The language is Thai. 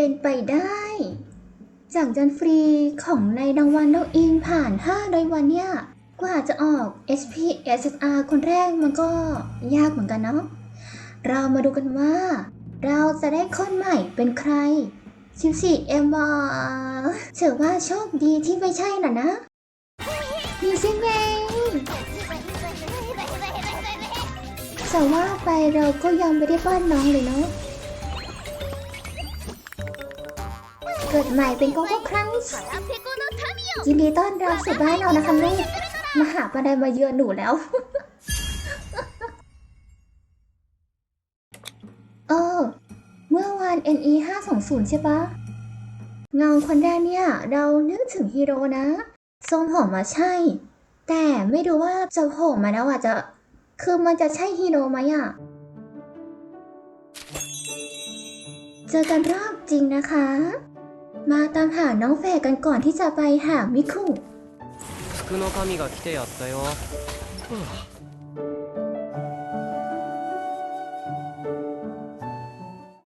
เป็นไปได้ จากจันฟรีของในรางวัลน้องอิงผ่าน 5 รายวันเนี่ย กว่าจะออก SP SSR คนแรกมันก็ยากเหมือนกันเนาะ เรามาดูกันว่า เราจะได้คนใหม่เป็นใคร 14เอ็มบอเชื่อว่าโชคดีที่ไม่ใช่น่ะนะมีซิเมแต่ว่าไปเราก็ยังไม่ได้ป้อนน้องเลยเนาะ เกิดใหม่เป็นโกโก้ครั้งยินดีต้อนรับสู่บ้านเรานะคะลูกมาหาปาไดมาเยือนหนูแล้ว เออ เมื่อวาน NE 520 ใช่ปะ เงาคนแรกเนี่ย เรานึกถึงฮีโร่นะ ทรงผมมาใช่ แต่ไม่รู้ว่าจะโผล่มาแล้วอะจะ คือมันจะใช่ฮีโร่ไหมอะเจอกันรอบจริงนะคะ มาตามหาน้องแฝดกันก่อนที่จะไปหามิคุ 服の神が来てやったよふう